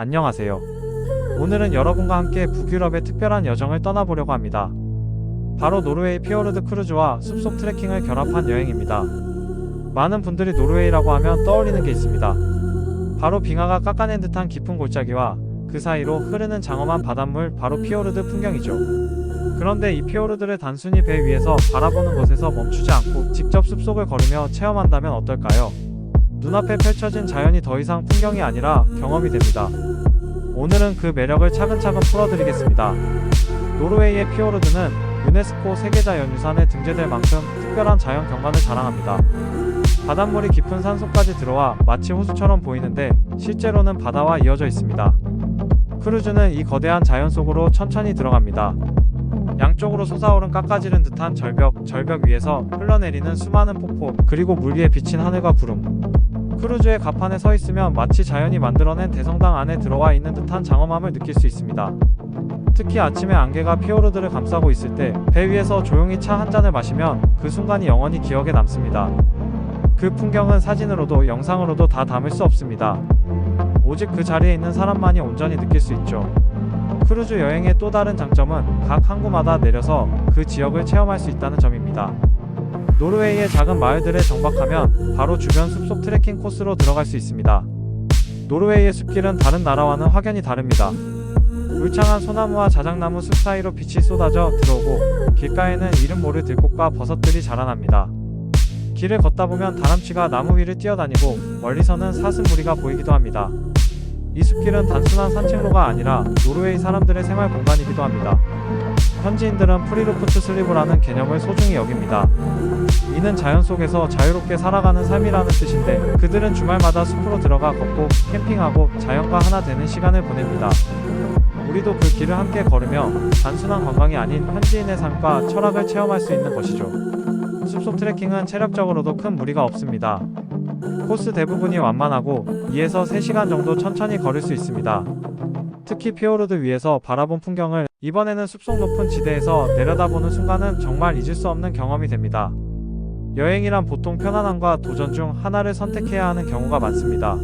안녕하세요. 오늘은 여러분과 함께 북유럽의 특별한 여정을 떠나보려고 합니다. 바로 노르웨이 피어르드 크루즈와 숲속 트레킹을 결합한 여행입니다. 많은 분들이 노르웨이라고 하면 떠올리는 게 있습니다. 바로 빙하가 깎아낸 듯한 깊은 골짜기와 그 사이로 흐르는 장엄한 바닷물 바로 피어르드 풍경이죠. 그런데 이 피어르드를 단순히 배 위에서 바라보는 곳에서 멈추지 않고 직접 숲속을 걸으며 체험한다면 어떨까요? 눈앞에 펼쳐진 자연이 더 이상 풍경이 아니라 경험이 됩니다. 오늘은 그 매력을 차근차근 풀어드리겠습니다. 노르웨이의 피오르드는 유네스코 세계자연유산에 등재될 만큼 특별한 자연 경관을 자랑합니다. 바닷물이 깊은 산속까지 들어와 마치 호수처럼 보이는데 실제로는 바다와 이어져 있습니다. 크루즈는 이 거대한 자연 속으로 천천히 들어갑니다. 양쪽으로 솟아오른 깎아지른 듯한 절벽, 절벽 위에서 흘러내리는 수많은 폭포, 그리고 물 위에 비친 하늘과 구름. 크루즈의 갑판에 서 있으면 마치 자연이 만들어낸 대성당 안에 들어와 있는 듯한 장엄함을 느낄 수 있습니다. 특히 아침에 안개가 피오르드를 감싸고 있을 때 배 위에서 조용히 차 한 잔을 마시면 그 순간이 영원히 기억에 남습니다. 그 풍경은 사진으로도 영상으로도 다 담을 수 없습니다. 오직 그 자리에 있는 사람만이 온전히 느낄 수 있죠. 크루즈 여행의 또 다른 장점은 각 항구마다 내려서 그 지역을 체험할 수 있다는 점입니다. 노르웨이의 작은 마을들에 정박하면 바로 주변 숲속 트레킹 코스로 들어갈 수 있습니다. 노르웨이의 숲길은 다른 나라와는 확연히 다릅니다. 울창한 소나무와 자작나무 숲 사이로 빛이 쏟아져 들어오고 길가에는 이름 모를 들꽃과 버섯들이 자라납니다. 길을 걷다 보면 다람쥐가 나무 위를 뛰어다니고 멀리서는 사슴 무리가 보이기도 합니다. 이 숲길은 단순한 산책로가 아니라 노르웨이 사람들의 생활 공간이기도 합니다. 현지인들은 프리루프트 슬리브라는 개념을 소중히 여깁니다. 이는 자연 속에서 자유롭게 살아가는 삶이라는 뜻인데 그들은 주말마다 숲으로 들어가 걷고 캠핑하고 자연과 하나 되는 시간을 보냅니다. 우리도 그 길을 함께 걸으며 단순한 관광이 아닌 현지인의 삶과 철학을 체험할 수 있는 것이죠. 숲속 트레킹은 체력적으로도 큰 무리가 없습니다. 코스 대부분이 완만하고 2에서 3시간 정도 천천히 걸을 수 있습니다. 특히 피오르드 위에서 바라본 풍경을 이번에는 숲속 높은 지대에서 내려다보는 순간은 정말 잊을 수 없는 경험이 됩니다. 여행이란 보통 편안함과 도전 중 하나를 선택해야 하는 경우가 많습니다.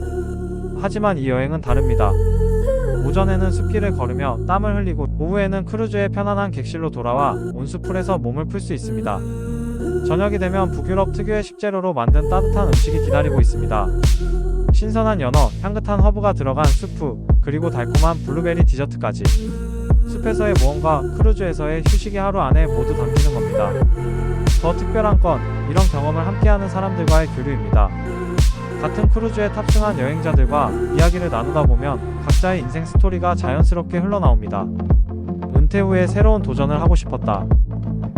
하지만 이 여행은 다릅니다. 오전에는 숲길을 걸으며 땀을 흘리고 오후에는 크루즈의 편안한 객실로 돌아와 온수풀에서 몸을 풀 수 있습니다. 저녁이 되면 북유럽 특유의 식재료로 만든 따뜻한 음식이 기다리고 있습니다. 신선한 연어, 향긋한 허브가 들어간 수프, 그리고 달콤한 블루베리 디저트까지. 숲에서의 모험과 크루즈에서의 휴식이 하루 안에 모두 담기는 겁니다. 더 특별한 건 이런 경험을 함께하는 사람들과의 교류입니다. 같은 크루즈에 탑승한 여행자들과 이야기를 나누다 보면 각자의 인생 스토리가 자연스럽게 흘러나옵니다. 은퇴 후에 새로운 도전을 하고 싶었다.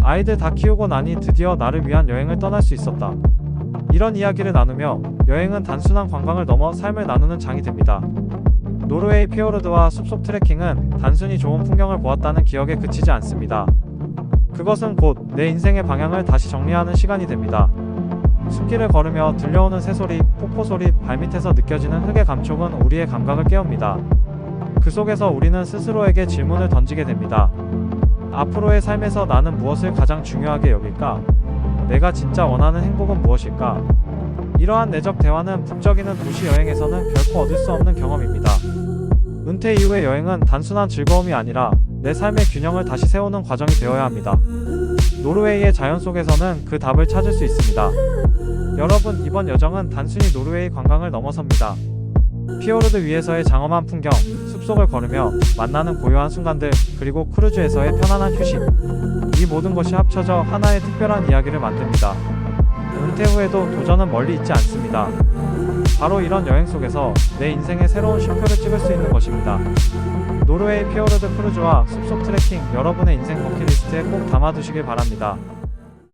아이들 다 키우고 나니 드디어 나를 위한 여행을 떠날 수 있었다. 이런 이야기를 나누며 여행은 단순한 관광을 넘어 삶을 나누는 장이 됩니다. 노르웨이 피오르드와 숲속 트레킹은 단순히 좋은 풍경을 보았다는 기억에 그치지 않습니다. 그것은 곧 내 인생의 방향을 다시 정리하는 시간이 됩니다. 숲길을 걸으며 들려오는 새소리, 폭포소리, 발밑에서 느껴지는 흙의 감촉은 우리의 감각을 깨웁니다. 그 속에서 우리는 스스로에게 질문을 던지게 됩니다. 앞으로의 삶에서 나는 무엇을 가장 중요하게 여길까? 내가 진짜 원하는 행복은 무엇일까? 이러한 내적 대화는 북적이는 도시 여행에서는 결코 얻을 수 없는 경험입니다. 은퇴 이후의 여행은 단순한 즐거움이 아니라 내 삶의 균형을 다시 세우는 과정이 되어야 합니다. 노르웨이의 자연 속에서는 그 답을 찾을 수 있습니다. 여러분, 이번 여정은 단순히 노르웨이 관광을 넘어섭니다. 피오르드 위에서의 장엄한 풍경, 숲속을 걸으며 만나는 고요한 순간들, 그리고 크루즈에서의 편안한 휴식. 이 모든 것이 합쳐져 하나의 특별한 이야기를 만듭니다. 은퇴 후에도 도전은 멀리 있지 않습니다. 바로 이런 여행 속에서 내 인생의 새로운 쉼표를 찍을 수 있는 것입니다. 노르웨이 피오르드 크루즈와 숲속 트레킹 여러분의 인생 버킷리스트에 꼭 담아두시길 바랍니다.